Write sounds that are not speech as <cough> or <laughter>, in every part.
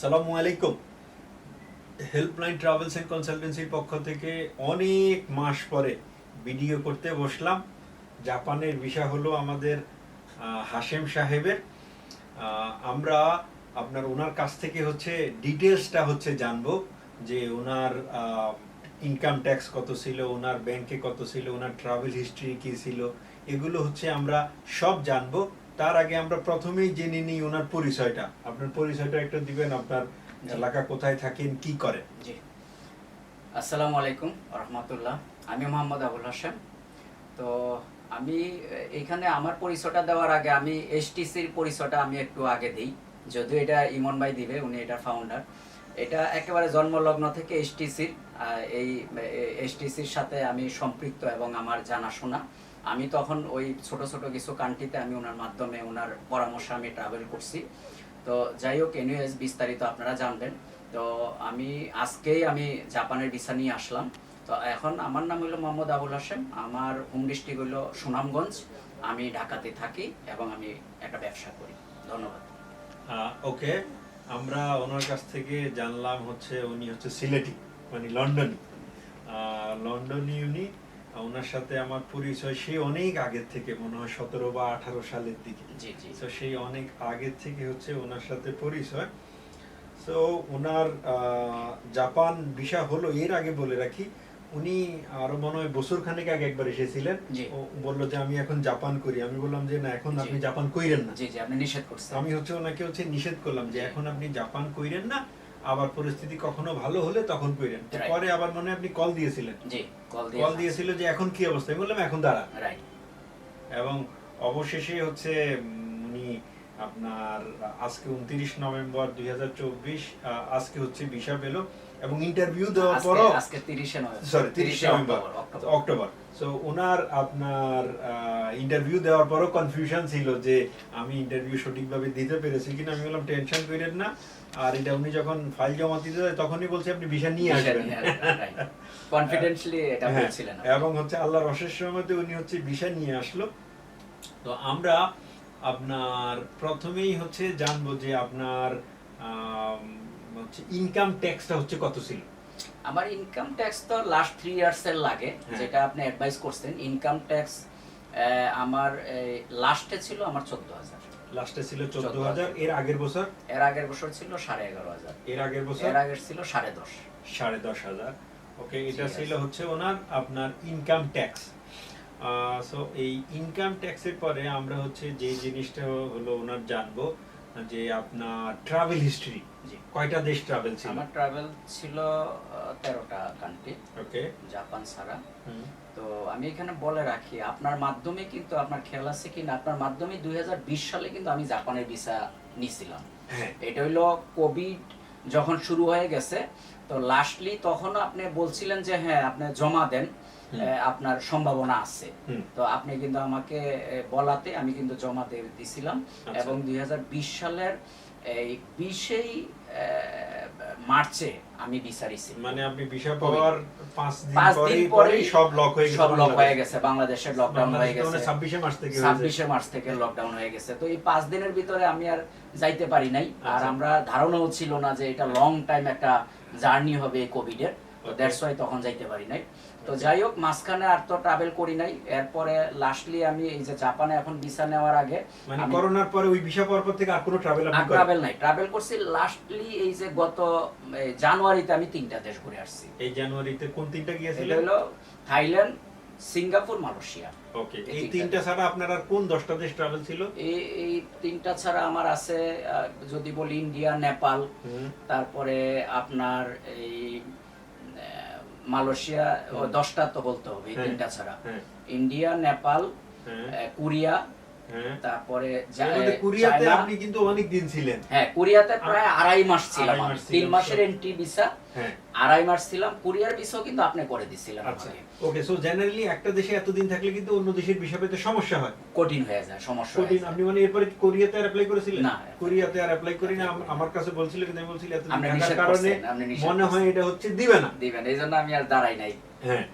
আসসালামু আলাইকুম। Helpline travels and কনসালটেন্সির পক্ষ থেকে অনেক মাস পরে ভিডিও করতে বসলাম। জাপানের বিষয় হলো আমাদের হাশেম সাহেবের। আমরা আপনার ওনার কাছ থেকে হচ্ছে ডিটেলসটা হচ্ছে জানব যে ওনার ইনকাম ট্যাক্স কত ছিল, ওনার ব্যাংকে কত ছিল, ওনার ট্রাভেল হিস্ট্রি কি ছিল, এগুলো হচ্ছে আমরা সব জানব। তার আগে আমরা প্রথমেই জেনে নিই ওনার পরিচয়টা। আপনার পরিচয়টা একটু দিবেন আপনার এলাকা কোথায় থাকেন কি করেন? জি। আসসালামু আলাইকুম রহমতুল্লাহ। আমি মোহাম্মদ আবুল হাসেম তো আমি এখানে আমার পরিচয়টা দেওয়ার আগে আমি এসটিসির পরিচয়টা আমি একটু আগে দিই। যদিও এটা ইমন ভাই দিবে উনি এটা ফাউন্ডার এটা একেবারে জন্মলগ্ন থেকে এসটিসির এই এসটিসির সাথে আমি সম্পৃক্ত এবং আমার জানাশোনা। আমি তখন ওই ছোট ছোট কিছু কান্ট্রিতে আমি ওনার মাধ্যমে ওনার পরামর্শে আমি ট্রাভেল করছি। তো যাই হোক এনিওয়েজ বিস্তারিত আপনারা জানবেন। তো আমি আজকেই আমি জাপানের ভিসা নিয়ে আসলাম। তো এখন আমার নাম হলো মোহাম্মদ আবুল হাসেম আমার হোম ডিস্ট্রিক্ট হলো সুনামগঞ্জ। আমি ঢাকাতে থাকি এবং আমি একটা ব্যবসা করি। ধন্যবাদ। ওকে, আমরা ওনার কাছ থেকে জানলাম হচ্ছে উনি হচ্ছে সিলেটি মানে লন্ডন। লন্ডনী উনি ওনার সাথে আমার পরিচয় সেই অনেক আগের থেকে মনে হয় সতেরো বা আঠারো সালের দিকে। তো সেই অনেক আগের থেকে হচ্ছে ওনার সাথে পরিচয়। তো ওনার জাপান ভিসা হলো এর আগে বলে রাখি উনি আরও মনে হয় বছর খানেক আগে একবার এসেছিলেন। বলল যে আমি এখন জাপান করি। আমি বললাম যে না এখন আপনি জাপান কইরেন না। জি জি আপনি নিষেধ করছেন। আমি হচ্ছে ওনাকে হচ্ছে নিষেধ করলাম যে এখন আপনি জাপান কইরেন না আবার পরিস্থিতি কখনো ভালো হলে তখন কইরেন. পরে আবার মনে আপনি কল দিয়েছিলেন। জি কল দিয়েছিল যে এখন কি অবস্থা? আমি বললাম এখন দাঁড়া। রাইট এবং অবশেষে হচ্ছে উনি আপনার আজকে উনত্রিশ নভেম্বর দুই আজকে হচ্ছে ভিসা পেল এবং ইন্টারভিউ দেওয়ার পরও আজকে 30 এ নভেম্বর। সরি তিরিশ 30 নভেম্বর অক্টোবর অক্টোবর। সো ওনার আপনার ইন্টারভিউ দেওয়ার পরও কনফিউশন ছিল যে আমি ইন্টারভিউ সঠিকভাবে দিতে পেরেছি কিনা। আমি বললাম টেনশন করেন না। আর এটা উনি যখন ফাইল জমা দিতে যায় তখনই বলছে আপনি ভিসা নিয়ে আসবেন। কনফিডেন্টলি এটা হ্যাঁ, বলছিলেন এবং হচ্ছে আল্লাহর অশেষ রহমতে উনি হচ্ছে ভিসা নিয়ে আসলো। তো আমরা আপনার প্রথমেই হচ্ছে জানব যে আপনার হচ্ছে ইনকাম ট্যাক্সটা হচ্ছে কত ছিল? আমার ইনকাম ট্যাক্স তো লাস্ট থ্রি ইয়ার্স এর লাগে হ্যাঁ। যেটা আপনি অ্যাডভাইস করছেন। ইনকাম ট্যাক্স আমার লাস্টে ছিল আমার চোদ্দ হাজার। লাস্টে ছিল চোদ্দ 14,000 হাজার। এর আগের বছর? এর আগের বছর ছিল সাড়ে এগারো হাজার। এর আগের বছর? এর আগের ছিল সাড়ে দশ। সাড়ে দশ হাজার। ওকে এটা ছিল হচ্ছে ওনার আপনার ইনকাম ট্যাক্স সো এই ইনকাম ট্যাক্সের পরে আমরা হচ্ছে যে জিনিসটা হলো ওনার জানব যে আপনার ট্রাভেল হিস্ট্রি কয়টা দেশ ট্রাভেল ছিল? আমার ট্রাভেল ছিল তেরোটা কান্ট্রি ওকে জাপান ছাড়া। তো আমি এখানে বলে রাখি আপনার মাধ্যমে কিন্তু আপনার খেয়াল আছে কিনা? আপনার মাধ্যমে দুই সালে কিন্তু আমি জাপানের ভিসা নিছিলাম হ্যাঁ। এটা হইল কোভিড যখন শুরু হয়ে গেছে তো লাস্টলি তখন আপনি বলছিলেন যে হ্যাঁ আপনি জমা দেন আপনার সম্ভাবনা আছে। তো আপনি কিন্তু আমাকে বলাতে আমি কিন্তু জমা দিয়ে দিছিলাম। আচ্ছা। এবং দুই হাজার বিশ সালের এই বিশেই মার্চে আমি রিসিভ মানে আপনি ভিসা পাওয়ার পাঁচ দিন পরে সব লক হয়ে গেছে সব লক হয়ে গেছে বাংলাদেশের লকডাউন হয়ে মানে গেছে। ছাব্বিশে মার্চ থেকে হয়েছে। ছাব্বিশে মার্চ থেকে লকডাউন হয়ে গেছে। তো এই পাঁচ দিনের ভিতরে আমি আর যাইতে পারি নাই। আর আচ্ছা। আমরা ধারণাও ছিল না যে এটা লং টাইম একটা জার্নি হবে কোভিড এর তো. দ্যাটস ওয়াই তখন যাইতে পারি নাই। তো যাই হোক মাঝখানে আর তো ট্রাভেল করি নাই। এরপরে লাস্টলি আমি এই যে জাপানে এখন ভিসা নেওয়ার আগে মানে করোনার পরে ওই ভিসা পাওয়ার পর থেকে আর কোনো ট্রাভেল আপনি ট্রাভেল নাই। ট্রাভেল করছি। লাস্টলি এই যে গত জানুয়ারিতে আমি তিনটা দেশ ঘুরে আসছি। এই জানুয়ারিতে কোন তিনটা এটা গিয়েছিলেন হলো থাইল্যান্ড সিঙ্গাপুর মালয়েশিয়া। ওকে এই তিনটা। ছাড়া আপনার আর কোন দশটা দেশ ট্রাভেল ছিল? এই এই তিনটা ছাড়া আমার আছে যদি বলি ইন্ডিয়া নেপাল তারপরে আপনার এই মালয়েশিয়া দশটা তো বলতে হবে এই হ্যাঁ, তিনটা ছাড়া। হ্যাঁ। ইন্ডিয়া নেপাল হ্যাঁ। কোরিয়া তারপরে কোরিয়াতে আপনি কিন্তু অনেক দিন ছিলেন। হ্যাঁ কোরিয়াতে প্রায় আড়াই মাস ছিলাম তিন মাসের এন্ট্রি ভিসা। আড়াই মাস ছিলাম কোরিয়ার ভিসাও কিন্তু আপনি করে দিছিলেন আচ্ছা। ওকে সো জেনারেলি একটা দেশে এতদিন থাকলে কিন্তু অন্য দেশের ভিসা পেতে সমস্যা হয়। কঠিন হয়ে যায় সমস্যা কঠিন আপনি মানে এরপরে কোরিয়াতে আর অ্যাপ্লাই করেছিলেন? না। কোরিয়াতে আর অ্যাপ্লাই করি না আমার কাছে বলছিল কিন্তু আমি বলছিলাম এতদিন থাকার কারণে মনে হয় এটা হচ্ছে দিবে না। দিবেন এই জন্য আমি আর দাঁড়াই নাই। হ্যাঁ।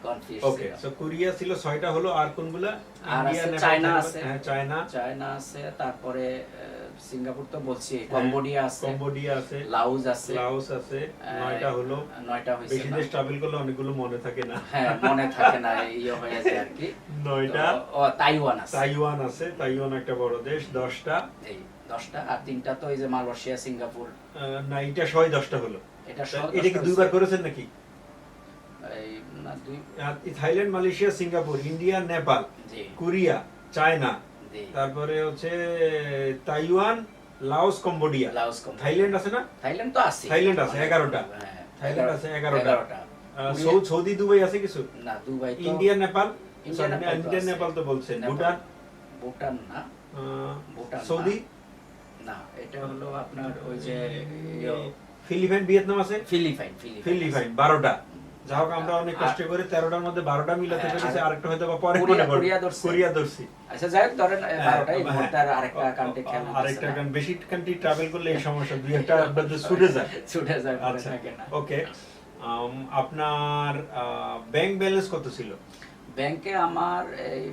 ওকে সো কোরিয়া ছিল ছয়টা হলো আর কোনগুলা? আর ইন্ডিয়া চায়না আছে। হ্যাঁ চায়না। চায়না আছে তারপরে সিঙ্গাপুর তো বলছি কম্বোডিয়া আছে কম্বোডিয়া আছে লাউজ আছে লাওস আছে নয়টা হলো। নয়টা হয়েছে বেশি দেশ ট্রাভেল করলে অনেকগুলো মনে থাকে না। হ্যাঁ মনে থাকে না ইয়ে হয়ে যায় আর কি। নয়টা। ও তাইওয়ান আছে। তাইওয়ান আছে তাইওয়ান একটা বড় দেশ দশটা। এই দশটা আর তিনটা তো এই যে মালয়েশিয়া সিঙ্গাপুর। না এটা ছয় দশটা হলো। এটা এটা কি দুইবার করেছেন নাকি? এই Thailand Malaysia Singapore India Nepal জি। কোরিয়া চায়না তারপরে হচ্ছে Taiwan Laos Cambodia. Laos Thailand আছে না? থাইল্যান্ড তো আছে। থাইল্যান্ড আছে, 11টা। হ্যাঁ, থাইল্যান্ড আছে 11টা। এগারোটা। আহ, কোরিয়া- সৌ- সৌদি দুবাই আছে কিছু? না দুবাই তো ইন্ডিয়া নেপাল? ইন্ডিয়া, নেপাল তো বলছেন ভুটান? ভুটান না। ভুটান সৌদি? না এটা হলো আপনার ওই যে ফিলিপাইন ভিয়েতনাম আছে? ফিলিপাইন ফিলিপাইন ফিলিপাইন বারোটা। যা হোক আমরা অনেক কষ্ট করে তেরোটার মধ্যে বারোটা মিলাতে হ্যাঁ, পেরেছি আরেকটা হয়তো বা পরে মনে। কোরিয়া ধরছি। আচ্ছা যাই হোক ধরেন হ্যাঁ, আর আরেকটা কান্ট্রি খেয়াল আরেকটা কারণ বেশি কান্ট্রি ট্রাভেল করলে এই সমস্যা দুই একটা আপনাদের ছুটে যায়। <laughs> ছুটে যায় আচ্ছা ওকে আপনার ব্যাংক ব্যালেন্স কত ছিল? ব্যাংকে আমার এই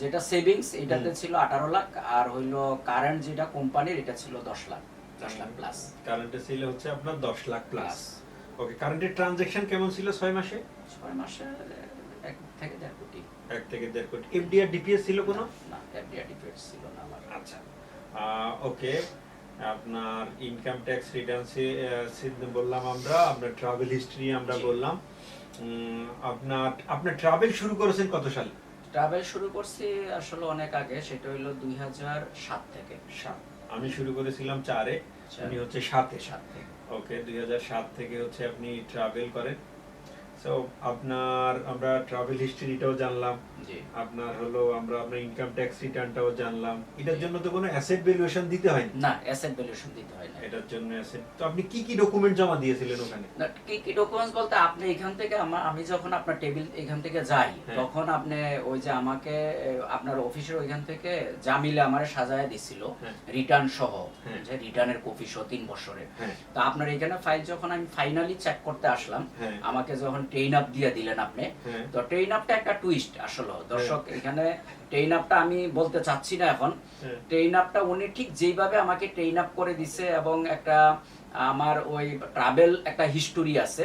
যেটা সেভিংস এটাতে ছিল আঠারো লাখ আর হইল কারেন্ট যেটা কোম্পানির এটা ছিল দশ লাখ দশ লাখ প্লাস কারেন্টে ছিল হচ্ছে আপনার দশ লাখ প্লাস ওকে কারেন্টের ট্রানজেকশন কেমন ছিল ছয় মাসে? ছয় মাসে এক থেকে দেড় কোটি। এক থেকে দেড় কোটি। এফডিআর ডিপিএস ছিল কোনো? না এফডিআর ডিপেন্ড ছিল না আমার। আচ্ছা। ওকে আপনার ইনকাম ট্যাক্স রিটার্ন বললাম আমরা আপনার ট্রাভেল হিস্ট্রি আমরা বললাম। আপনার আপনার ট্রাভেল শুরু করেছেন কত সালে? ট্রাভেল শুরু করছি আসলে অনেক আগে সেটা হইল দুই হাজার সাত থেকে। সাত। আমি শুরু করেছিলাম চারে। উনি হচ্ছে সাতে। সাত থেকে। ওকে দুই থেকে হচ্ছে আপনি ট্রাভেল করেন। সো আপনার আমরা ট্রাভেল হিস্ট্রিটাও জানলাম আপনার হলো আমরা আপনার ইনকাম ট্যাক্স রিটার্নটাও জানলাম এটার জন্য তো কোনো অ্যাসেট ভ্যালুয়েশন দিতে হয় না অ্যাসেট ভ্যালুয়েশন দিতে হয় না এটার জন্য অ্যাসেট তো আপনি কি কি ডকুমেন্ট জমা দিয়েছিলেন ওখানে না, কি কি ডকুমেন্টস বলতে আপনি এখান থেকে আমার আমি যখন আপনার টেবিল এখান থেকে যাই হ্যাঁ। তখন আপনি ওই যে আমাকে আপনার অফিসের ওইখান থেকে জামিলে আমারে সাজায় দিছিল হ্যাঁ। রিটার্ন সহ হ্যাঁ। যে রিটার্নের কপি সহ তিন বছরের হ্যাঁ তো আপনার এখানে ফাইল যখন আমি ফাইনালি চেক করতে আসলাম হ্যাঁ। আমাকে যখন ট্রেন আপ দিয়ে দিলেন আপনি। হ্যাঁ। তো ট্রেন আপটা একটা টুইস্ট আসলে। দর্শক এখানে ট্রেন আপটা আমি বলতে চাচ্ছি না এখন। হ্যাঁ। ট্রেন আপটা উনি ঠিক যেইভাবে আমাকে ট্রেন আপ করে দিছে এবং একটা আমার ওই ট্রাভেল একটা হিস্টোরি আছে।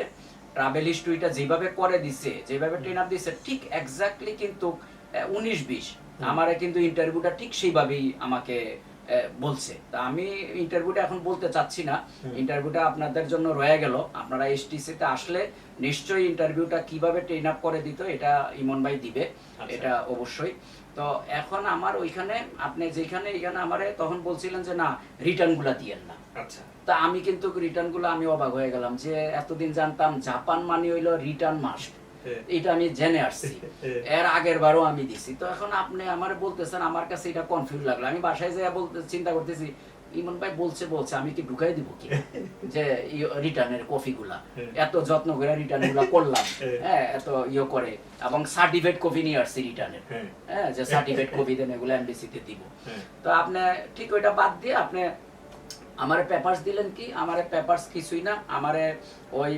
ট্রাভেল হিস্টোরিটা যেভাবে করে দিছে যেভাবে ট্রেন আপ দিছে ঠিক এক্স্যাক্টলি কিন্তু উনিশ বিশ। আমার কিন্তু ইন্টারভিউটা ঠিক সেইভাবেই আমাকে বলছে। তা আমি ইন্টারভিউটা এখন বলতে চাচ্ছি না। ইন্টারভিউটা আপনাদের জন্য রয়ে গেল। আপনারা এসটিসি তে আসলে নিশ্চয়ই ইন্টারভিউটা কীভাবে ট্রেন আপ করে দিত এটা ইমন ভাই দিবে। আচ্ছা। এটা অবশ্যই। তো এখন আমার ওইখানে আপনি যেখানে এখানে আমারে তখন বলছিলেন যে না রিটার্নগুলা দিয়েন না। আচ্ছা। তা আমি কিন্তু রিটার্নগুলো আমি অবাক হয়ে গেলাম যে এতদিন জানতাম জাপান মানে হইল রিটার্ন মাস্ট। <laughs> এটা আমি জেনে আসছি। <laughs> এর আগের বারও আমি দিছি। তো এখন আপনি আমার বলতেছেন আমার কাছে এটা কনফিউজ লাগল। আমি বাসায় যেয়ে বলতে চিন্তা করতেছি ইমন ভাই বলছে বলছে আমি কি ঢুকাই দিব কি? <laughs> যে রিটার্নের। এত যত্ন করে করলাম। হ্যাঁ। এত ইয়ে করে। এবং সার্টিফিকেট কপি নিয়ে আসছি রিটার্নের। হ্যাঁ। হ্যাঁ যে সার্টিফিকেট কপি দেন এগুলো এমবিসিতে দিব। হ্যাঁ। তো আপনি ঠিক ওইটা বাদ দিয়ে আপনি আমারে পেপারস দিলেন কি? আমার পেপারস কিছুই না। আমারে ওই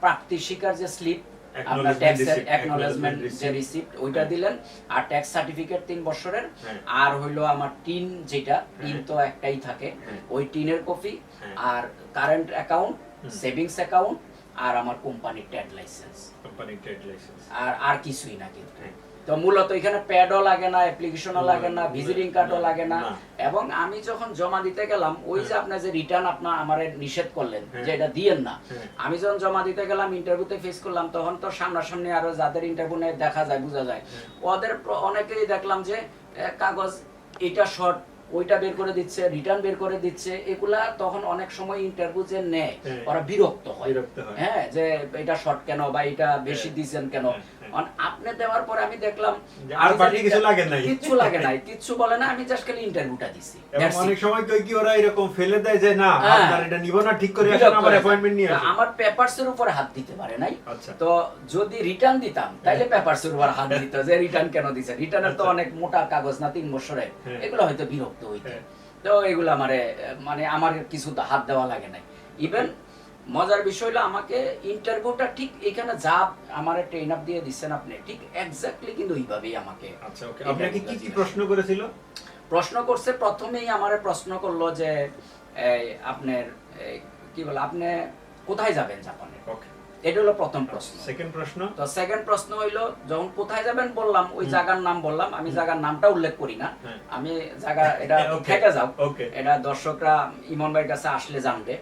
প্রাপ্তি স্বীকার যে স্লিপ আপনার ট্যাক্সের অ্যাকনোলেজমেন্ট যে রিসিপ্ট ওইটা দিলেন আর ট্যাক্স সার্টিফিকেট তিন বছরের। আর হইল আমার টিন যেটা টিন তো একটাই থাকে। ওই টিনের কপি। আর কারেন্ট অ্যাকাউন্ট সেভিংস অ্যাকাউন্ট আর আমার কোম্পানির ট্যাড লাইসেন্স কোম্পানির ট্যাড লাইসেন্স আর আর কিছুই না কিন্তু। তো মূলত এখানে প্যাডও লাগে না অ্যাপ্লিকেশনও লাগে না ভিজিটিং কার্ডও লাগে না। এবং আমি যখন জমা দিতে গেলাম ওই যে আপনার যে রিটার্ন আপনার আমার নিষেধ করলেন হ্যাঁ। যে এটা দিয়েন না হ্যাঁ। আমি যখন জমা দিতে গেলাম ইন্টারভিউতে ফেস করলাম তখন তো সামনাসামনি আরও যাদের ইন্টারভিউ নেয় দেখা যায় বোঝা যায় হ্যাঁ। ওদের অনেকেই দেখলাম যে কাগজ এটা শর্ট ওইটা বের করে দিচ্ছে রিটার্ন বের করে দিচ্ছে এগুলা তখন অনেক সময় ইন্টারভিউ যে নেয় হ্যাঁ। ওরা বিরক্ত হয় হ্যাঁ যে এটা শর্ট কেন বা এটা বেশি হ্যাঁ। দিচ্ছেন কেন হ্যাঁ, হ্যাঁ। আপনি দেওয়ার পরে আমি দেখলাম আর বাকি কিছু লাগে নাই। কিচ্ছু লাগে নাই কিচ্ছু বলে না আমি জাস্ট খালি ইন্টারভিউটা দিছি. অনেক সময় কই কি ওরা এরকম ফেলে দেয় যে না হ্যাঁ। আপনার এটা নিব না ঠিক করে আসেন আমার অ্যাপয়েন্টমেন্ট নিয়ে। আসেন আমার পেপারস এর উপরে হাত দিতে পারে নাই আচ্ছা। তো যদি রিটার্ন দিতাম তাইলে পেপারস এর উপর হাত দিত যে রিটার্ন কেন দিছে রিটার্নের তো আচ্ছা। অনেক মোটা কাগজ না তিন বছরের হ্যাঁ। এগুলো হয়তো বিরক্ত হইতে হ্যাঁ। তো এগুলো আমারে মানে আমার কিছু তো হাত দেওয়া লাগে নাই ইভেন মজার বিষয় হলো আমাকে ইন্টারভিউটা ঠিক এখানে যা আমারে ট্রেন আপ দিয়ে দিচ্ছেন আপনি ঠিক এক্স্যাক্টলি কিন্তু ওইভাবেই আমাকে আচ্ছা ওকে। আপনাকে কি কি প্রশ্ন করেছিল? প্রশ্ন করছে প্রথমেই আমার প্রশ্ন করল যে আপনার কি বলে আপনি কোথায় যাবেন জাপানে? ওকে। এটা হলো প্রথম প্রশ্ন। সেকেন্ড প্রশ্ন? তো সেকেন্ড প্রশ্ন হইল যখন কোথায় যাবেন বললাম ওই। জায়গার নাম বললাম আমি জায়গার নামটা উল্লেখ করি না। হ্যাঁ। আমি জায়গা এটা <laughs> থেকে যাও. এটা দর্শকরা ইমন ভাইয়ের কাছে আসলে জানবে।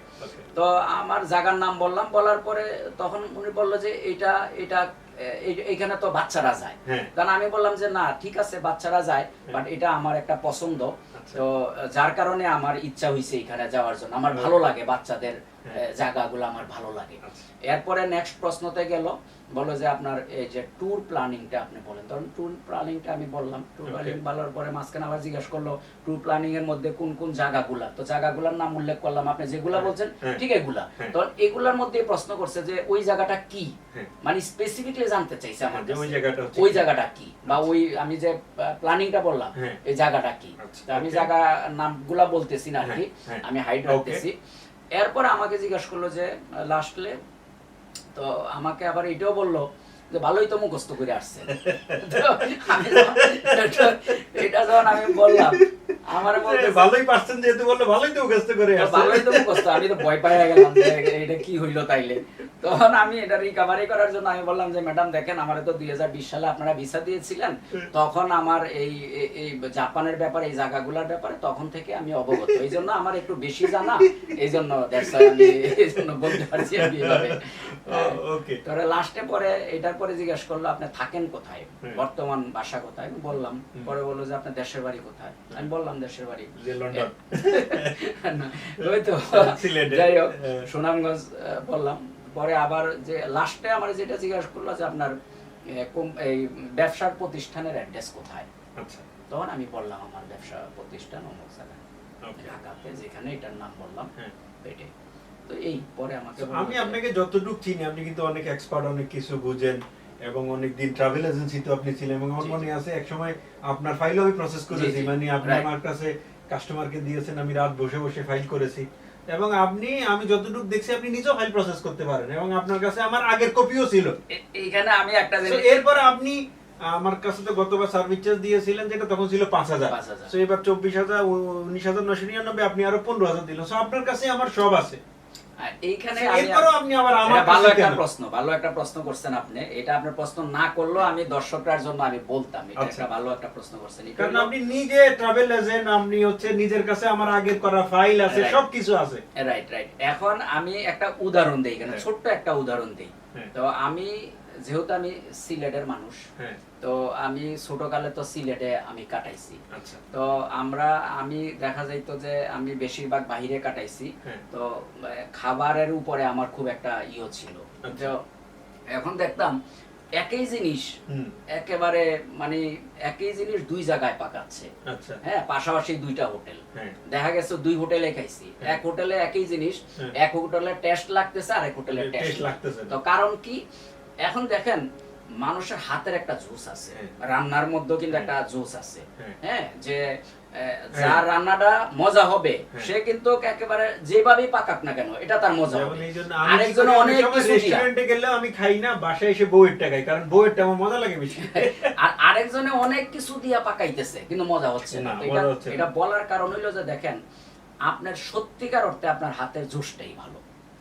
তো আমার জায়গার নাম বললাম বলার পরে তখন উনি বলল যে এটা এটা এ- এই- এইখানে তো বাচ্চারা যায়। হ্যাঁ। তখন আমি বললাম যে না ঠিক আছে বাচ্চারা যায় বাট এটা আমার একটা পছন্দ। আচ্ছা। তো যার কারণে আমার ইচ্ছা হয়েছে এখানে যাওয়ার জন্য। আমার ভালো লাগে বাচ্চাদের হ্যাঁ। জায়গাগুলো আমার ভালো লাগে। আচ্ছা। এরপরে নেক্সট প্রশ্নতে গেল বলো যে আপনার এই যে ট্যুর প্ল্যানিংটা আপনি বলেন। তখন ট্যুর প্ল্যানিংটা আমি বললাম। ট্যুর প্ল্যানিং বলার পরে মাঝখানে আবার জিজ্ঞেস করল ট্যুর প্ল্যানিং এর মধ্যে কোন কোন জায়গাগুলা? তো জায়গাগুলোর নাম উল্লেখ করলাম। আপনি যেগুলা হ্যাঁ, বলছেন হ্যাঁ। ঠিক এগুলা। হ্যাঁ। তো এগুলার মধ্যে প্রশ্ন করছে যে ওই জায়গাটা কি? হ্যাঁ। মানে স্পেসিফিকলি জানতে চাইছে আমার ওই জায়গাটা ওই জায়গাটা কি? বা ওই আমি যে প্ল্যানিংটা বললাম হ্যাঁ। এই জায়গাটা কি? আচ্ছা, আমি জায়গা নামগুলা বলতেছি না আর কি হ্যাঁ, হ্যাঁ। আমি হাইড. রাখতেছি। এরপর আমাকে জিজ্ঞাসা করল যে লাস্টলে তো আমাকে আবার এটাও বলল যে ভালোই তো মুখস্থ করে আসছে <laughs> এটা যখন আমি বললাম আমার বলতে ভালোই পারছেন যেহেতু বলল ভালোই তো মুখস্থ করে আসছে। ভালোই তো মুখস্থ আমি তো ভয় গেলাম যে এটা কি হইল তাইলে। তখন আমি এটা রিকভারি করার জন্য আমি বললাম যে ম্যাডাম দেখেন আমার তো দুই সালে আপনারা ভিসা দিয়েছিলেন। তখন আমার এই এই- জাপানের ব্যাপারে এই জায়গাগুলোর ব্যাপারে তখন থেকে আমি অবগত। এই জন্য আমার একটু বেশি জানা। এই জন্য আমি এই জন্য বলতে পারছি আমি তাহলে লাস্টে পরে এটার পরে জিজ্ঞেস করল আপনি থাকেন কোথায়? বর্তমান বাসা কোথায়? বললাম। পরে বলল যে আপনার দেশের বাড়ি কোথায়? আমি বললাম দেশের বাড়ি। লন্ডন। <laughs> ওই তো। যাই হোক হ্যাঁ। সুনামগঞ্জ বললাম। পরে আবার যে লাস্টে আমার যেটা জিজ্ঞাসা করল যে আপনার এই ব্যবসার প্রতিষ্ঠানের অ্যাড্রেস কোথায়? আচ্ছা। তখন আমি বললাম আমার ব্যবসা প্রতিষ্ঠান অমুক জায়গায়। ঢাকাতে যেখানে এটার নাম বললাম হ্যাঁ। এটাই তো এই পরে আমাকে আমি আপনাকে যতটুকু চিনি আপনি কিন্তু অনেক এক্সপার্ট অনেক কিছু বুঝেন। এবং অনেক দিন ট্রাভেল এজেন্সি তো আপনি ছিলেন এবং আমার মনে আছে এক সময় আপনার ফাইলও আমি প্রসেস করেছি। মানে আপনি আমার কাছে কাস্টমারকে দিয়েছেন আমি রাত বসে বসে ফাইল করেছি। এবং আপনি আমি যতটুকু দেখছি আপনি নিজেও ফাইল প্রসেস করতে পারেন এবং আপনার কাছে আমার আগের কপিও ছিল। এ- এইখানে আমি একটা জিনিস আপনি আমার কাছে তো গতবার সার্ভিস চার্জ দিয়েছিলেন যেটা তখন ছিল পাঁচ হাজার। 5,000 তো এবার চব্বিশ হাজার উনিশ হাজার নশো নিরানব্বই আপনি আরও পনেরো হাজার দিলেন। So, আপনার কাছে আমার সব আছে। এইখানে So, আমি এরপরেও আপনি আবার আমার ভালো একটা প্রশ্ন ভালো একটা প্রশ্ন করছেন আপনি। এটা আপনার প্রশ্ন না করলেও আমি দর্শকরার জন্য আমি বলতাম এটা আচ্ছা। একটা ভালো একটা প্রশ্ন করছেন। কারণ আপনি নিজে ট্রাভেল এজেন্ট আপনি হচ্ছে নিজের কাছে আমার আগের করা ফাইল আছে সবকিছু আছে। রাইট রাইট এখন আমি একটা উদাহরণ দিই এখানে হ্যাঁ। ছোট্ট একটা উদাহরণ দিই। হ্যাঁ। তো আমি যেহেতু আমি সিলেটের মানুষ হ্যাঁ। তো আমি ছোটকালে তো সিলেটে আমি কাটাইছি। আচ্ছা। তো আমরা আমি দেখা যাইতো যে আমি বেশিরভাগ বাইরে কাটাইছি। হ্যাঁ। তো খাবারের উপরে আমার খুব একটা ইয়ে ছিল। আচ্ছা। তো এখন দেখতাম একই জিনিস একেবারে মানে একই জিনিস দুই জায়গায় পাকাচ্ছে। আচ্ছা। হ্যাঁ পাশাপাশি দুইটা হোটেল। হ্যাঁ। দেখা গেছে দুই হোটেলে খাইছি। এক হোটেলে একই জিনিস। এক হোটেলে টেস্ট লাগতেছে আর এক হোটেলে টেস্ট লাগতেছে। তো কারণ কি? এখন দেখেন মানুষের হাতের একটা জুস আছে হ্যাঁ। রান্নার মধ্যেও কিন্তু একটা জুস আছে হ্যাঁ। হ্যাঁ যে যার রান্নাটা মজা হবে হ্যাঁ। সে কিন্তু একেবারে যেভাবেই পাকাক না কেন এটা তার মজা হবে আরেকজন অনেক কিছু। রেস্টুরেন্টে গেলে আমি খাই না বাসায় এসে বউয়েরটা খাই কারণ বউয়েরটা আমার মজা লাগে বেশি <laughs> আর আরেকজনে অনেক কিছু দিয়া পাকাইতেছে কিন্তু মজা হচ্ছে না এটা এটা বলার কারণ হইল যে দেখেন আপনার সত্যিকার অর্থে আপনার হাতের জুসটাই ভালো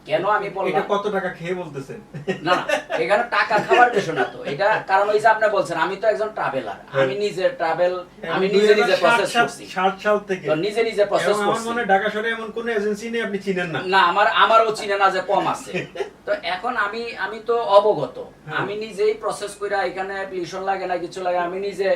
কেন আমি এটা বললাম কত টাকা খেয়ে বলতেছেন? না এখানে টাকা খাবার বিষয় না তো। এটা কারণ ওই যে আপনি বলছেন আমি তো একজন ট্রাভেলার হ্যাঁ। আমি নিজে ট্রাভেল আমি নিজে নিজে প্রসেস করছি। ষাট সাল থেকে। তো নিজে নিজে প্রসেস এবং আমার করছি। মনে ঢাকা শহরে এমন কোন এজেন্সি নেই আপনি চিনেন না। না আমার আমারও চিনে না যে কম আছে। তো এখন আমি আমি তো অবগত। হ্যাঁ। আমি নিজেই প্রসেস কইরা এখানে অ্যাপ্লিকেশন লাগে না কিছু লাগে আমি নিজে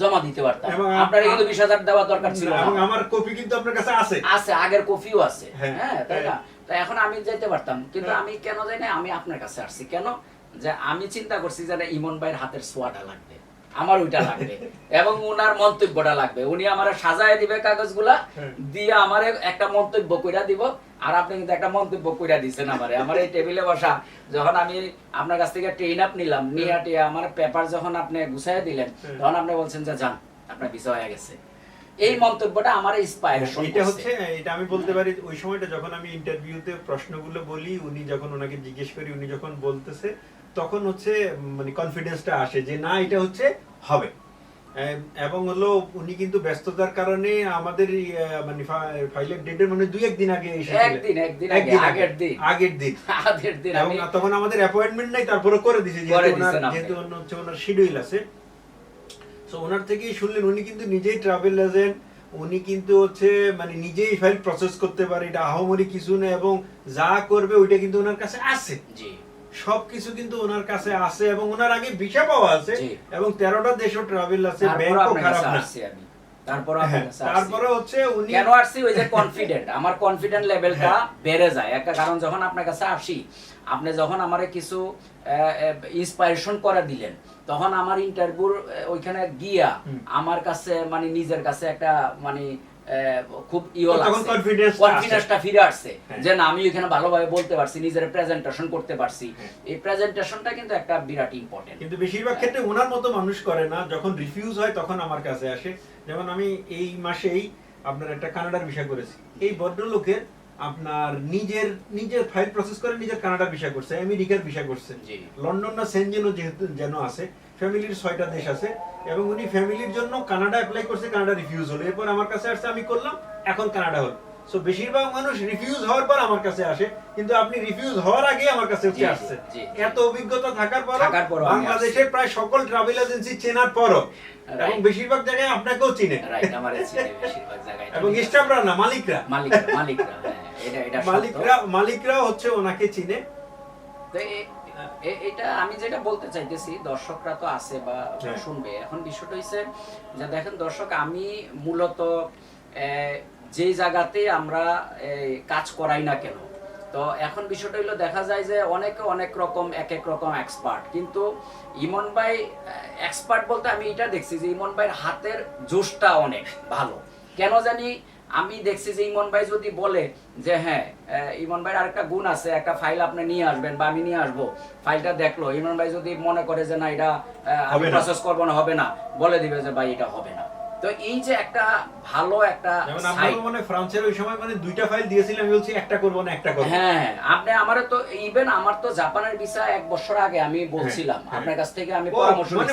জমা দিতে পারতাম। আপনার কিন্তু বিশ হাজার দেওয়ার দরকার ছিল না। আমার কপি কিন্তু আপনার কাছে আছে। আছে আগের কপিও আছে। হ্যাঁ, হ্যাঁ তাই না? হ্যাঁ। তো এখন আমি যেতে পারতাম। কিন্তু। আমি কেন যাই না আমি আপনার কাছে আসছি। কেন? যে আমি চিন্তা করছি যে ইমন ভাইয়ের হাতের সোয়াটা লাগবে। আমার ওইটা লাগবে। <laughs> এবং উনার মন্তব্যটা লাগবে। উনি আমার সাজায় দিবে কাগজগুলা। দিয়ে আমারে একটা মন্তব্য কইরা দিব। আর আপনি কিন্তু একটা মন্তব্য কইরা দিছেন আমারে। আমার এই টেবিলে বসা যখন আমি আপনার কাছ থেকে ট্রেন আপ নিলাম নিয়ে আমার পেপার যখন আপনি গুছাইয়া দিলেন। তখন আপনি বলছেন যে যান আপনার বিষয় হয়ে গেছে। এই মন্তব্যটা আমার ইন্সপায়ারেশন এটা হচ্ছে এটা আমি বলতে পারি ওই সময়টা যখন আমি ইন্টারভিউতে প্রশ্নগুলো বলি উনি যখন ওনাকে জিজ্ঞেস করি উনি যখন বলতেছে তখন হচ্ছে মানে কনফিডেন্সটা আসে যে না এটা হচ্ছে হবে। এবং হলো উনি কিন্তু ব্যস্ততার কারণে আমাদের মানে ফাইলের ডেটের মানে দুই একদিন আগে একদিন, একদিন আগে, আগের দিন। আগের দিন। <laughs> আগের দিন এবং তখন আমাদের অ্যাপয়েন্টমেন্ট নাই তারপরে করে করে যেহেতু ওনার যেহেতু হচ্ছে ওনার শিডিউল আছে। সো ওনার থেকেই শুনলেন। উনি কিন্তু নিজেই ট্রাভেল এজেন্ট উনি কিন্তু হচ্ছে মানে নিজেই ফাইল প্রসেস করতে পারে এটা আহমরি কিছু না এবং যা করবে ওইটা কিন্তু ওনার কাছে আছে। জি। সবকিছু কিন্তু ওনার কাছে আছে এবং ওনার আগে ভিসা পাওয়া আছে এবং তেরোটা দেশও ট্রাভেল আছে ব্যাংকও খারাপ না। তারপর হ্যাঁ, কাছে আসছি। তারপরে হচ্ছে উনি কেন আসছি? ওই যে কনফিডেন্ট আমার কনফিডেন্ট লেভেলটা হ্যাঁ। বেড়ে যায়। একটা কারণ যখন আপনার কাছে আসি আপনি যখন আমারে কিছু ইন্সপায়ারেশন করে দিলেন তখন আমার ইন্টারভিউর ওইখানে গিয়া আমার কাছে মানে নিজের কাছে একটা মানে খুব ইও টা কনফিডেন্সটা ফিরে আসছে হ্যাঁ। যে না আমি এখানে ভালোভাবে বলতে পারছি নিজের প্রেজেন্টেশন করতে পারছি। হ্যাঁ। এই প্রেজেন্টেশনটা কিন্তু একটা বিরাট ইম্পর্টেন্ট কিন্তু বেশিরভাগ ক্ষেত্রে ওনার মতো মানুষ করে না যখন রিফিউজ হয় তখন আমার কাছে আসে। যেমন আমি এই মাসেই আপনার একটা কানাডার ভিসা করেছি। এই ভদ্রলোকের আপনার নিজের নিজের ফাইল প্রসেস করে নিজের কানাডা ভিসা করছে আমেরিকার ভিসা করছে। জি। লন্ডন না সেনজেনও যেহেতু যেন আছে ফ্যামিলির ছয়টা দেশ আছে এবং উনি ফ্যামিলির জন্য কানাডা অ্যাপ্লাই করছে কানাডা রিফিউজ হলো। এরপর আমার কাছে আসছে আমি করলাম এখন কানাডা হলো। সো বেশিরভাগ মানুষ রিফিউজ হওয়ার পর আমার কাছে আসে কিন্তু আপনি রিফিউজ হওয়ার আগে আমার কাছে জি, আসছে। এত অভিজ্ঞতা থাকার পর বাংলাদেশের প্রায় সকল ট্রাভেল এজেন্সি চেনার পরও। এবং বেশিরভাগ জায়গায় আপনাকেও চিনে। <laughs> এবং স্টাফরা না মালিকরা। মালিকরা মালিকরা হ্যাঁ মালিকরা হচ্ছে ওনাকে চিনে। এটা আমি যেটা বলতে চাইতেছি দর্শকরা তো আছে বা হ্যাঁ। শুনবে। এখন বিষয়টা হচ্ছে যে দেখেন দর্শক আমি মূলত যেই জায়গাতে আমরা কাজ করাই না কেন? তো এখন বিষয়টা হলো দেখা যায় যে অনেকে অনেক রকম এক এক রকম এক্সপার্ট কিন্তু ইমন ভাই এক্সপার্ট বলতে আমি এটা দেখছি যে ইমন ভাইয়ের হাতের জোশটা অনেক ভালো। কেন জানি আমি দেখছি যে ইমন ভাই যদি বলে যে হ্যাঁ ইমন ভাইয়ের আরেকটা গুণ আছে একটা ফাইল আপনি নিয়ে আসবেন বা আমি নিয়ে আসব ফাইলটা দেখল। ইমন ভাই যদি মনে করে যে না এটা আমি প্রসেস করব না হবে না। বলে দিবে যে ভাই এটা হবে না। তো এই যে একটা ভালো একটা মানে ফ্রান্সের ওই সময় মানে দুইটা ফাইল দিয়েছিলাম আমি বলছি একটা করব না একটা করব হ্যাঁ আপনি তো ইভেন আমার তো জাপানের ভিসা এক বছর আগে আমি বলছিলাম হ্যাঁ। আপনার কাছ থেকে আমি পরামর্শ মনে।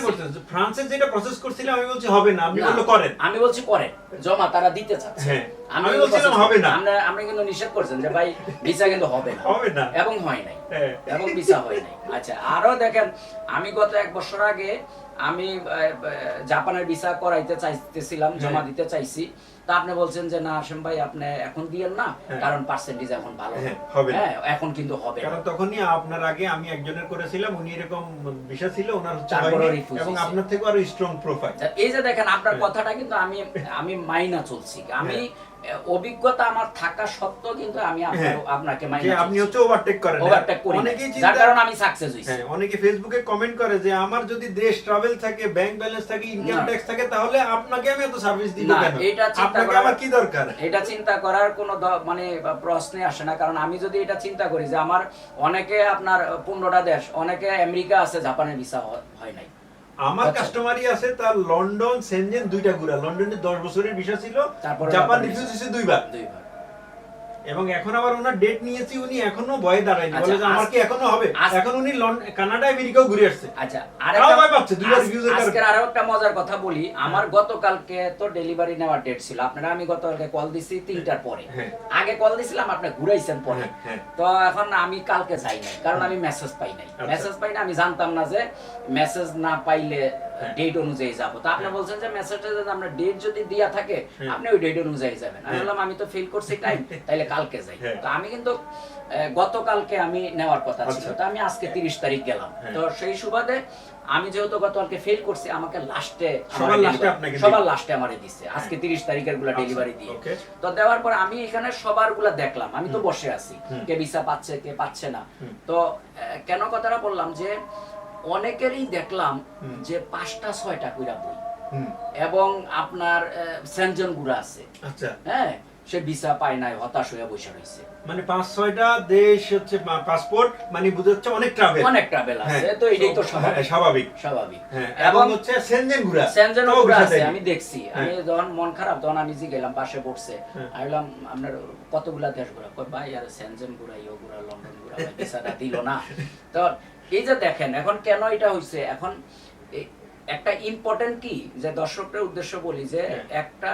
ফ্রান্সের যেটা প্রসেস করছিলাম আমি বলছি হবে না আপনি বলল করেন আমি বলছি করেন জমা তারা দিতে চাচ্ছে হ্যাঁ। আমি বলছিলাম হবে না। আমরা আপনি কিন্তু নিষেধ করছেন যে ভাই ভিসা কিন্তু হবে না হবে না এবং হয় নাই হ্যাঁ। এবং ভিসা হয় নাই আচ্ছা আরও দেখেন আমি গত এক বছর আগে আমি জাপানের ভিসা করাইতে চাইতেছিলাম জমা হ্যাঁ। দিতে চাইছি। তা আপনি বলছেন যে না আসেম ভাই আপনি এখন দিয়েন না হ্যাঁ। কারণ পার্সেন্টেজ এখন ভালো হ্যাঁ, হবে। হ্যাঁ এখন কিন্তু হবে কারণ তখনই আপনার আগে আমি একজনের করেছিলাম উনি এরকম বিষয় ছিল ওনার এবং আপনার থেকে আরও স্ট্রং প্রোফাইল এই যে দেখেন আপনার। কথাটা কিন্তু আমি আমি মাইনা চলছি। আমি অভিজ্ঞতা আমার থাকা সত্ত্বেও কিন্তু আমি হ্যাঁ। আপনাকে আপনি হচ্ছে ওভারটেক করেন। ওভারটেক করি না। অনেকেই যার কারণে আমি সাকসেস হইছি হ্যাঁ অনেকে ফেসবুকে কমেন্ট করে যে আমার যদি দেশ ট্রাভেল থাকে ব্যাংক ব্যালেন্স থাকে ইনকাম ট্যাক্স থাকে তাহলে আপনাকে আমি এত সার্ভিস দিব কেন? এটা চিন্তা করার- আমার কি দরকার? এটা চিন্তা করার কোনো মানে প্রশ্নে আসে না। কারণ আমি যদি এটা চিন্তা করি যে আমার অনেকে আপনার পনেরোটা দেশ অনেকে আমেরিকা আছে জাপানের ভিসা হয় নাই। আমার আচ্ছা। কাস্টমারই আছে তার লন্ডন সেনজেন দুইটা ঘুরা লন্ডনে দশ বছরের বিষয় ছিল। জাপানে রিফিউজ হয়েছে দুইবার। দুইবার। এবং এখন আবার ওনার ডেট নিয়েছি উনি এখনও ভয়ে দাঁড়ায়নি আচ্ছা, বলে যে আমার কি এখনও হবে এখন উনি কানাডা আমেরিকাও ঘুরে আসছে আচ্ছা তাও ভয় পাচ্ছে, দুইবার reviews কারণে। আজকের আরও একটা মজার কথা বলি আমার গতকালকে তো ডেলিভারি নেওয়ার ডেট ছিল আপনারা আমি গতকালকে কল দিছি তিনটার পরে হ্যাঁ। আগে কল দিছিলাম আপনি ঘুরাইছেন পরে হ্যাঁ, হ্যাঁ। তো এখন আমি কালকে যাই নাই কারণ আমি মেসেজ পাই নাই আচ্ছা। মেসেজ পাই না আমি জানতাম না যে মেসেজ না পাইলে হ্যাঁ। ডেট অনুযায়ী যাব তো আপনি হ্যাঁ। বলছেন যে মেসেজটা যদি আমরা ডেট যদি দেয়া থাকে হ্যাঁ। আপনি ওই ডেট অনুযায়ী যাবেন আমি হ্যাঁ। বললাম আমি তো ফিল করছি টাইম তাইলে কালকে যাই। হ্যাঁ। তো আমি কিন্তু গতকালকে আমি নেওয়ার কথা ছিল। আচ্ছা। তো আমি আজকে তিরিশ তারিখ গেলাম। হ্যাঁ। তো সেই সুবাদে আমি যেহেতু গতকালকে ফেল করছি আমাকে লাস্টে সবার লাস্টে আমারে দিছে। আজকে তিরিশ তারিখেরগুলা আচ্ছা, ডেলিভারি দিয়ে। তো দেওয়ার পর আমি এখানে সবারগুলা দেখলাম। আমি তো বসে আছি। কে ভিসা পাচ্ছে কে পাচ্ছে না। তো কেন কথাটা বললাম যে অনেকেরই দেখলাম যে পাঁচটা ছয়টা কইরা বই। এবং আপনার সেনজন গুড়া আছে। আচ্ছা। হ্যাঁ? সে ভিসা পায় নাই হতাশ হয়ে বসে রয়েছে মানে পাঁচ ছয়টা দেশ হচ্ছে পাসপোর্ট মানে বুঝাচ্ছে অনেক ট্রাভেল অনেক ট্রাভেল আছে তো এটাই তো স্বাভাবিক। স্বাভাবিক। স্বাভাবিক। হ্যাঁ এবং হচ্ছে সেনজেন ঘুরা। সেনজেন ভিসা আছে আমি দেখছি। হ্যাঁ। আমি যখন মন খারাপ তখন আমি জি গেলাম পাশে পড়ছে হ্যাঁ। আমি বললাম আপনার কতগুলা দেশ ঘোরা? কই ভাই আর সেনজেন ঘোরা ইও ঘোরা লন্ডন ঘোরা ভিসাটা দিল না। <laughs> তো এই যে দেখেন এখন কেন এটা হইছে? এখন একটা ইম্পর্টেন্ট কি? যে দর্শকদের উদ্দেশ্য বলি যে হ্যাঁ। একটা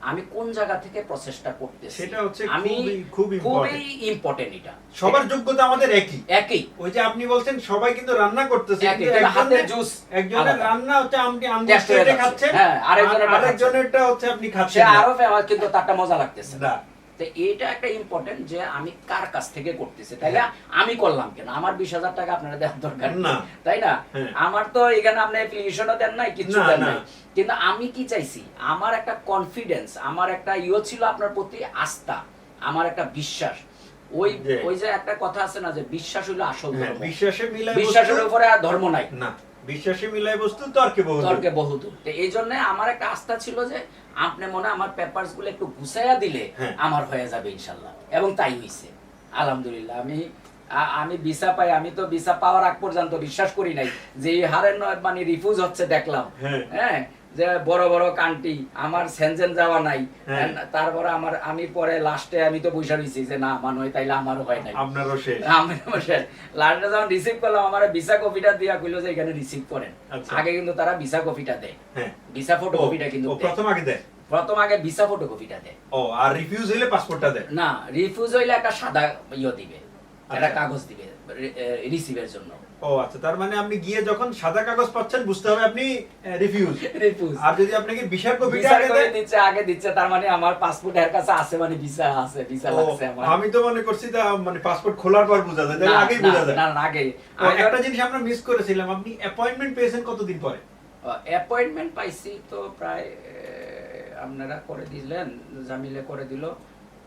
আমি কোন জায়গা থেকে প্রসেসটা করতেছি? সেটা হচ্ছে আমি খুবই- খুব খুবই ইম্পর্টেন্ট এটা। সবার যোগ্যতা আমাদের একই। একই। ওই যে আপনি বলছেন সবাই কিন্তু রান্না করতেছে একজনের- জুস একজনের রান্না হচ্ছে আপনি হয়ে খাচ্ছেন হ্যাঁ, আরেকজনেরটা আর আরেকজনেরটা হচ্ছে। আপনি খাচ্ছেন। আরও ফেমাস কিন্তু তারটা মজা লাগতেছে। না। তো এটা একটা ইম্পর্টেন্ট যে আমি কার কাছ থেকে করতেছি। তাইলে আমি করলাম কেন? আমার বিশ হাজার টাকা আপনারা দেওয়ার দরকার না। তাই না? হ্যাঁ। আমার তো এখানে আপনি অ্যাপ্লিকেশনও দেন নাই কিছু দেন নাই। কিন্তু আমি কি চাইছি? আমার একটা কনফিডেন্স আমার একটা ইয়ে ছিল আপনার প্রতি আস্থা আমার একটা বিশ্বাস। ওই ওই যে একটা কথা আছে না যে বিশ্বাস হইল আসল হ্যাঁ, ধর্ম। বিশ্বাসে বিশ্বাসের উপরে আর ধর্ম নাই। না। বিশ্বাসে মিলাই বস্তু তর্কে বহু তর্কে বহুদূর। তো এই জন্য আমার একটা আস্থা ছিল যে আপনি মনে আমার পেপারসগুলো একটু গুছাইয়া দিলে হ্যাঁ। আমার হয়ে যাবে ইনশাল্লাহ। এবং তাই হইছে। আলহামদুলিল্লাহ আমি আমি ভিসা পাই আমি তো ভিসা পাওয়ার আগ পর্যন্ত বিশ্বাস করি নাই যে হারের নয় মানে রিফিউজ হচ্ছে দেখলাম। হ্যাঁ। যে বড় বড় কান্ট্রি আমার সেনজেন যাওয়া নাই। হ্যাঁ। তারপরে আমার আমি পরে লাস্টে আমি তো বসে রয়েছি যে না আমার হয় তাইলে আমারও হয় নাই। আপনারও শেষ। <laughs> আমি লাস্টে যখন রিসিভ করলাম আমার ভিসা কপিটা দিয়া কইলো যে এখানে রিসিভ করেন। আচ্ছা। আগে কিন্তু তারা ভিসা কপিটা দেয়। হ্যাঁ। ভিসা ফটো কপিটা কিন্তু প্রথম আগে দেয়? প্রথম আগে ভিসা ফটো কপিটা দেয়। ও আর রিফিউজ হইলে পাসপোর্টটা দেয়? না রিফিউজ হইলে একটা সাদা ইয়ে দিবে। একটা আচ্ছা। কাগজ দিবে রিসিভের জন্য। ও আচ্ছা তার মানে আপনি গিয়ে যখন সাদা কাগজ পাচ্ছেন বুঝতে হবে আপনি রিফিউজ রিফিউজ আর যদি আপনাকে ভিসা আগে দিচ্ছে আগে দিচ্ছে তার মানে আমার পাসপোর্ট এর কাছে আছে মানে ভিসা আছে ভিসা লাগছে আমার। আমি তো মনে করছি তা মানে পাসপোর্ট খোলার পর বোঝা যায় তাহলে আগেই বোঝা যায়। না না আগে একটা জিনিস আমরা মিস করেছিলাম আপনি অ্যাপয়েন্টমেন্ট পেয়েছেন কতদিন পরে? অ্যাপয়েন্টমেন্ট পাইছি তো প্রায় আপনারা করে দিলেন জামিলে করে দিল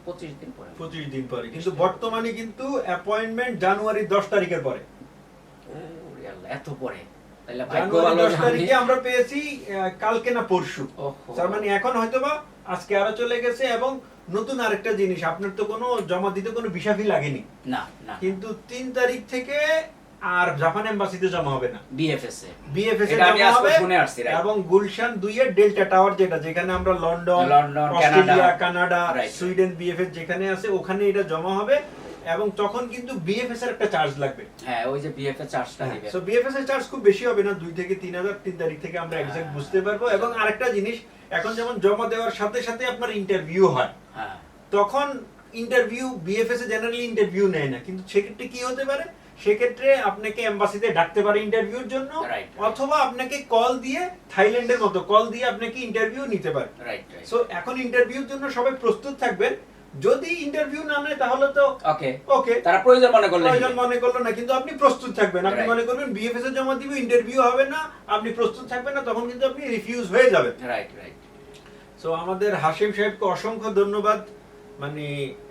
পঁচিশ দিন পরে। পঁচিশ দিন পরে। কিন্তু বর্তমানে কিন্তু অ্যাপয়েন্টমেন্ট জানুয়ারি দশ তারিখের পরে। ওরে আল্লাহ, এত পরে তাহলে ভাগ্য ভালো দশ যে আমি- তারিখে আমরা পেয়েছি কালকে না পরশু। তার মানে এখন হয়তোবা আজকে আরও চলে গেছে এবং নতুন আরেকটা জিনিস আপনার তো কোনো জমা দিতে কোনো ভিসা ফি লাগেনি। না না। কিন্তু তিন তারিখ থেকে আর জাপান এম্বাসিতে জমা হবে না। বিএফএস এ বিএফএস এ জমা হবে শুনে আসছি, right? এবং গুলশান দুই এর ডেল্টা টাওয়ার যেটা যেখানে আমরা London London, Canada, Canada Sweden VFS যেখানে আছে ওখানে এটা জমা হবে। এবং তখন কিন্তু বিএফএস এর একটা চার্জ লাগবে। হ্যাঁ ওই যে বিএফএ চার্জটা দিবে। সো বিএফএস এর চার্জ খুব বেশি হবে না দুই থেকে তিন হাজার তিন তারিখ থেকে আমরা এক্সাক্ট হ্যাঁ। বুঝতে পারব। এবং আরেকটা জিনিস এখন যেমন জমা দেওয়ার সাথে সাথে আপনার ইন্টারভিউ হয়। হ্যাঁ। তখন ইন্টারভিউ বিএফএস এ জেনারেলি ইন্টারভিউ নেয় না। কিন্তু সেক্ষেত্রে কি হতে পারে? সেক্ষেত্রে আপনাকে এম্বাসিতে ডাকতে পারে ইন্টারভিউর জন্য। অথবা আপনাকে কল দিয়ে থাইল্যান্ডের মতো কল দিয়ে আপনাকে ইন্টারভিউ নিতে পারে। রাইট রাইট সো এখন ইন্টারভিউর জন্য সবাই প্রস্তুত থাকবেন। যদি ইন্টারভিউ না নেয় তাহলে তো ওকে ওকে তারা প্রয়োজন মনে করলে প্রয়োজন মনে করল না কিন্তু আপনি প্রস্তুত থাকবেন। আপনি মনে করবেন বিএফএস এ জমা দিবে ইন্টারভিউ হবে না আপনি প্রস্তুত থাকবেন না তখন কিন্তু আপনি রিফিউজ হয়ে যাবেন। রাইট রাইট সো আমাদের হাশিম সাহেবকে অসংখ্য ধন্যবাদ। মানে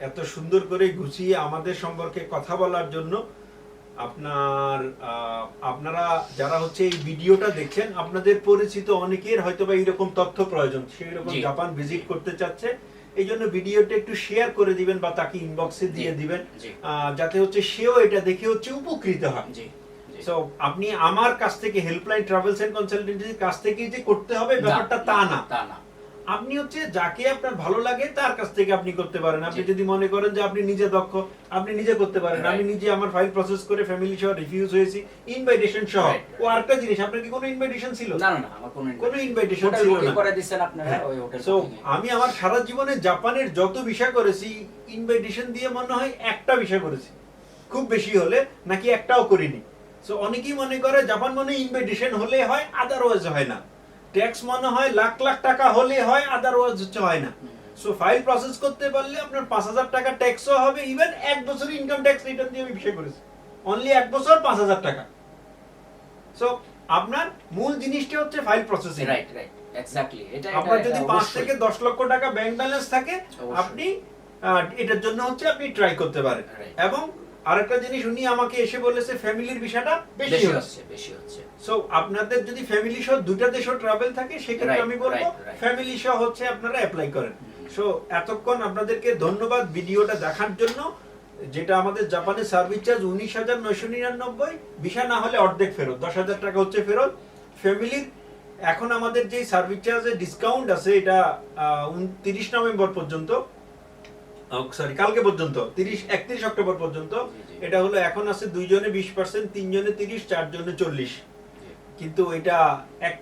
এত সুন্দর করে গুছিয়ে আমাদের সম্পর্কে কথা বলার জন্য। আপনার আপনারা যারা হচ্ছে এই ভিডিওটা দেখছেন আপনাদের পরিচিত অনেকের হয়তো বা এইরকম তথ্য প্রয়োজন। সেই রকম জাপান ভিজিট করতে চাচ্ছে। এই জন্য ভিডিওটা একটু শেয়ার করে দিবেন বা তাকে ইনবক্সে দিয়ে দিবেন। যাতে হচ্ছে সেও এটা দেখে হচ্ছে উপকৃত হয়। সো আপনি আমার কাছ থেকে হেল্পলাইন ট্রাভেলস এন্ড কনসালটেন্সির কাছ থেকে যে করতে হবে ব্যাপারটা তা না। তা না। আপনি হচ্ছে যাকে আপনার ভালো লাগে তার কাছ থেকে আপনি করতে পারেন। আপনি যদি মনে করেন যে আপনি নিজে দক্ষ আপনি নিজে করতে পারেন। আমি নিজে আমার ফাইল প্রসেস করে ফ্যামিলি সহ রিফিউজ হয়েছি। ইনভাইটেশন সহ. ও আরেকটা জিনিস আপনার কি কোনো ইনভাইটেশন ছিল? না না আমার কোনো কোনো হোটেল ছিল না। করে দিচ্ছেন আপনারা ওই হোটেল সো আমি আমার সারা জীবনে জাপানের যত বিষয় করেছি ইনভাইটেশন দিয়ে মনে হয় একটা বিষয় করেছি। খুব বেশি হলে নাকি একটাও করিনি। সো অনেকেই মনে করে জাপান মনে ইনভাইটেশন হলে হয় আদারওয়াইজ হয় না। ট্যাক্স মনে হয় লাখ লাখ টাকা হলে হয় আদারওয়াইজ হচ্ছে হয় না। সো ফাইল প্রসেস করতে পারলে আপনার পাঁচ হাজার টাকা ট্যাক্সও হবে ইভেন এক বছর ইনকাম ট্যাক্স রিটার্ন দিয়ে আমি বিষয় করেছি। অনলি এক বছর পাঁচ হাজার টাকা। সো আপনার মূল জিনিসটা হচ্ছে file processing right right exactly এটা আপনার যদি এটা পাঁচ থেকে দশ লক্ষ টাকা ব্যাংক ব্যালেন্স থাকে আপনি এটার জন্য হচ্ছে আপনি ট্রাই করতে পারেন. এবং আরেকটা জিনিস উনি আমাকে এসে বলেছে ফ্যামিলির বিষয়টা বেশি হচ্ছে। বেশি হচ্ছে। সো আপনাদের যদি ফ্যামিলি সহ দুইটা দেশও ট্রাভেল থাকে সেক্ষেত্রে আমি বলব. ফ্যামিলি সহ হচ্ছে আপনারা অ্যাপ্লাই করেন। সো এতক্ষণ আপনাদেরকে ধন্যবাদ ভিডিওটা দেখার জন্য। যেটা আমাদের জাপানের সার্ভিস চার্জ উনিশ হাজার নয়শো নিরানব্বই। ভিসা না হলে অর্ধেক ফেরত দশ হাজার টাকা হচ্ছে ফেরত। ফ্যামিলির এখন আমাদের যে সার্ভিস চার্জের ডিসকাউন্ট আছে এটা তিরিশ নভেম্বর পর্যন্ত। সরি কালকে পর্যন্ত তিরিশ একত্রিশ অক্টোবর পর্যন্ত। এটা হলো এখন আছে দুইজনে বিশ পার্সেন্ট তিনজনে তিরিশ চারজনে চল্লিশ। কিন্তু এটা এক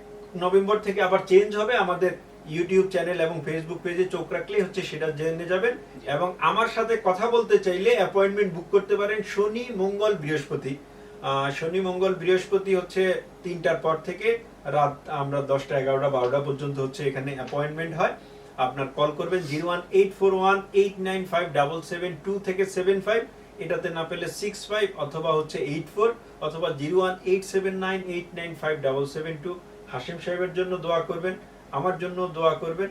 নভেম্বর থেকে আবার চেঞ্জ হবে। আমাদের ইউটিউব চ্যানেল এবং ফেসবুক পেজে চোখ রাখলেই হচ্ছে সেটা জেনে যাবেন। এবং আমার সাথে কথা বলতে চাইলে অ্যাপয়েন্টমেন্ট বুক করতে পারেন শনি মঙ্গল বৃহস্পতি। শনি মঙ্গল বৃহস্পতি হচ্ছে তিনটার পর থেকে রাত আমরা দশটা এগারোটা বারোটা পর্যন্ত হচ্ছে এখানে অ্যাপয়েন্টমেন্ট হয়। আপনার কল করবেন zero one eight four one eight nine five double seven two থেকে সেভেন ফাইভ। এটাতে না পেলে সিক্স ফাইভ অথবা হচ্ছে এইট ফোর অথবা zero one eight seven nine eight nine five double seven two. Hashim সাহেবের জন্য দোয়া করবেন, আমার জন্য দোয়া করবেন।